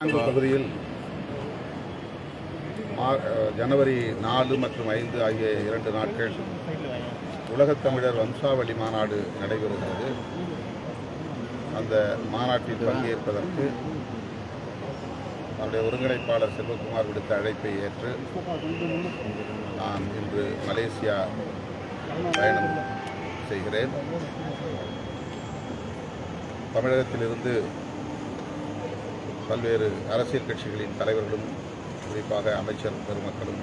பகுதியில் மா- ஜனவரி நாலு மற்றும் ஐந்து ஆகிய இரண்டு நாட்கள் உலகத் தமிழர் வம்சாவளி மாநாடு நடைபெறுகிறது. அந்த மாநாட்டில் பங்கேற்பதற்கு அவருடைய ஒருங்கிணைப்பாளர் செல்வகுமார் விடுத்த அழைப்பை ஏற்று நான் இன்று மலேசியா பயணம் செய்கிறேன். தமிழகத்திலிருந்து பல்வேறு அரசியல் கட்சிகளின் தலைவர்களும் குறிப்பாக அமைச்சர் பெருமக்களும்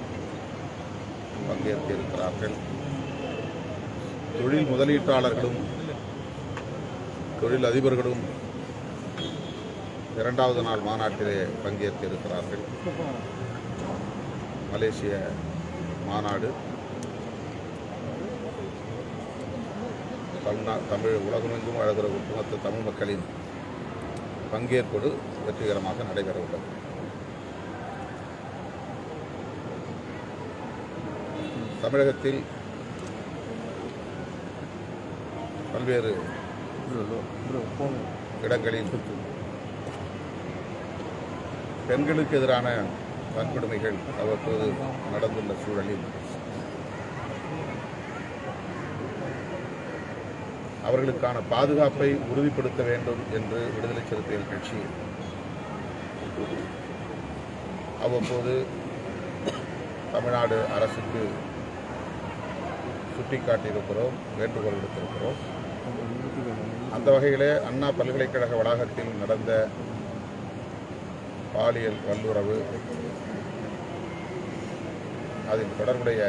பங்கேற்கிருக்கிறார்கள் தொழில் முதலீட்டாளர்களும் தொழில் அதிபர்களும் இரண்டாவது நாள் மாநாட்டிலே பங்கேற்கிருக்கிறார்கள் மலேசிய மாநாடு தமிழ்நா தமிழ் உலகமெங்கும் அழகிற ஒட்டுமொத்த தமிழ் மக்களின் பங்கேற்போடு வெற்றிகரமாக நடைபெற உள்ளது தமிழகத்தில் பல்வேறு இடங்களில் பெண்களுக்கு எதிரான வன்கொடுமைகள் அவ்வப்போது நடந்துள்ள சூழலில் அவர்களுக்கான பாதுகாப்பை உறுதிப்படுத்த வேண்டும் என்று விடுதலை சிறுத்தைகள் கட்சி அவ்வப்போது தமிழ்நாடு அரசுக்கு சுட்டிக்காட்டியிருக்கிறோம் வேண்டுகோள் விடுத்திருக்கிறோம். அந்த வகையிலே அண்ணா பல்கலைக்கழக வளாகத்தில் நடந்த பாலியல் வல்லுறவு அதில் தொடர்புடைய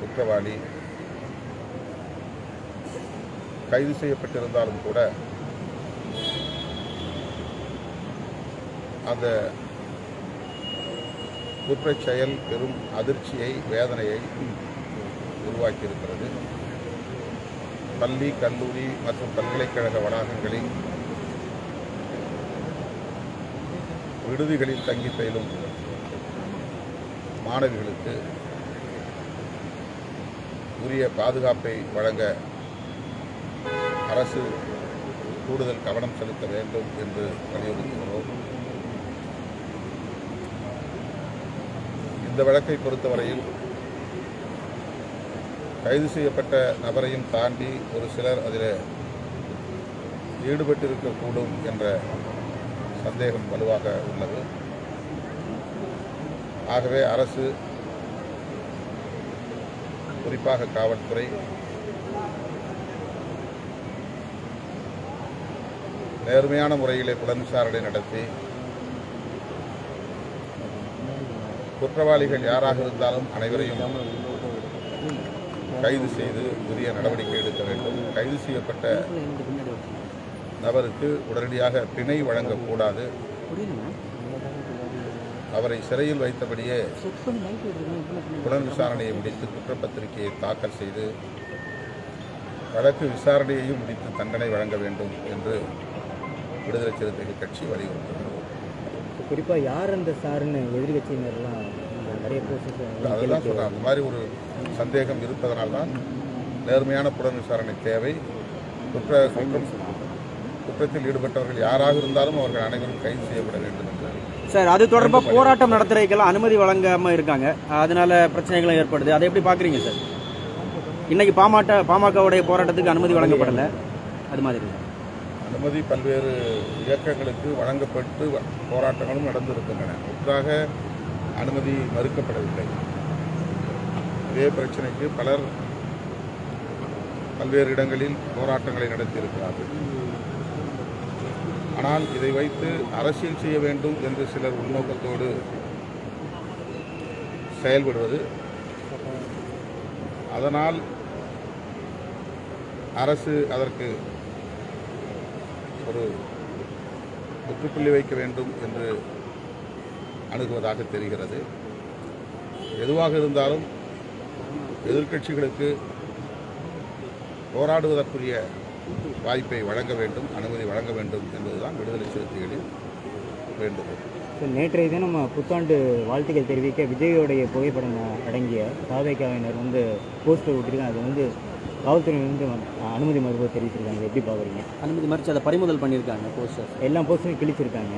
குற்றவாளி கைது செய்யப்பட்டிருந்தாலும் கூட அந்த குற்றச் செயல் பெரும் அதிர்ச்சியை வேதனையை உருவாக்கியிருக்கிறது. பள்ளி கல்லூரி மற்றும் பல்கலைக்கழக வளாகங்களில் விடுதிகளில் தங்கி பயிலும் மாணவிகளுக்கு உரிய பாதுகாப்பை வழங்க அரசு கூடுதல் கவனம் செலுத்த வேண்டும் என்று வலியுறுத்துகிறோம். இந்த வழக்கை பொறுத்தவரையில் கைது செய்யப்பட்ட நபரையும் தாண்டி ஒரு சிலர் அதில் ஈடுபட்டிருக்கக்கூடும் என்ற சந்தேகம் வலுவாக உள்ளது. ஆகவே அரசு குறிப்பாக காவல்துறை நேர்மையான முறையிலே புலன் விசாரணை நடத்தி குற்றவாளிகள் யாராக இருந்தாலும் அனைவரையும் கைது செய்து உரிய நடவடிக்கை எடுக்க வேண்டும். கைது செய்யப்பட்ட நபருக்கு உடனடியாக பிணை வழங்கக்கூடாது. அவரை சிறையில் வைத்தபடியே புலன் விசாரணையை முடித்து குற்றப்பத்திரிகையை தாக்கல் செய்து வழக்கு விசாரணையையும் முடித்து தண்டனை வழங்க வேண்டும் என்று விடுதலை சிறுத்தைகள் கட்சி வலியுறுத்துகிறது குறிப்பாக யார் அந்த சாருன்னு எதிரி கட்சியினர்லாம் நிறைய அதுதான் சொல்றேன். அந்த மாதிரி ஒரு சந்தேகம் இருப்பதனால்தான் நேர்மையான புலன் விசாரணை தேவை. குற்ற குற்றம் குற்றத்தில் ஈடுபட்டவர்கள் யாராக இருந்தாலும் அவர்கள் அனைவரும் கைது செய்யப்பட வேண்டும் என்று. சார் அது தொடர்பாக போராட்டம் நடத்துறதுக்கெல்லாம் அனுமதி வழங்காம இருக்காங்க. அதனால பிரச்சனைகளும் ஏற்படுது. அதை எப்படி பாக்குறீங்க சார்? இன்னைக்கு பாமக பாமகவுடைய போராட்டத்துக்கு அனுமதி வழங்கப்படல. அது மாதிரி அனுமதி பல்வேறு இயக்கங்களுக்கு வழங்கப்பட்டு வ- போராட்டங்களும் நடந்திருக்கின்றன. முற்றாக அனுமதி மறுக்கப்படவில்லை. இதே பிரச்சனைக்கு பலர் பல்வேறு இடங்களில் போராட்டங்களை நடத்தியிருக்கிறார்கள். ஆனால் இதை வைத்து அரசியல் செய்ய வேண்டும் என்று சிலர் உள்நோக்கத்தோடு செயல்படுவது அதனால் அரசு அதற்கு ஒரு முற்றுப்புள்ளி வைக்க வேண்டும் என்று அணுகுவதாக தெரிகிறது. எதுவாக இருந்தாலும் எதிர்க்கட்சிகளுக்கு போராடுவதற்குரிய வாய்ப்பை வழங்க வேண்டும் அனுமதி வழங்க வேண்டும் என்பதுதான் விடுதலை சிறுத்தைகளின் வேண்டுகோள். நேற்றைய தினம் புத்தாண்டு வாழ்த்துக்கள் தெரிவிக்க விஜயோடைய புகைப்படம் அடங்கிய தாவேக்காவினர் வந்து போஸ்டர் விட்டுருக்காங்க அது வந்து காவல்துறை வந்து அனுமதி மறுப்பு தெரிவிச்சிருக்காங்க. எப்படி பார்க்குறீங்க அனுமதி மறித்து அதை பறிமுதல் பண்ணியிருக்காங்க போஸ்டர் எல்லா போஸ்டும் கிழிச்சிருக்காங்க.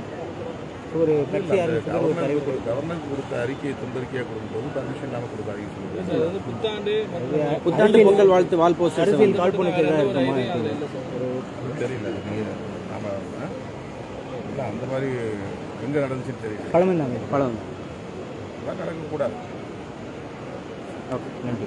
ஒரு கட்சி கவர்மெண்ட் கொடுத்த அறிக்கையை துண்டறிக்கையாக கொடுக்கும்போது பர்மிஷன் இல்லாமல் கொடுக்க அறிக்கை சொல்லுங்கள் புத்தாண்டு பொங்கல் வாழ்த்து வால் போஸ்டர் அரசியல் ஒரு தெரியல நாம? இல்லை அந்த மாதிரி எங்கே நடந்துச்சுன்னு தெரியல. பழமை. பழம் நடக்கக்கூடாது. ஓகே நன்றி.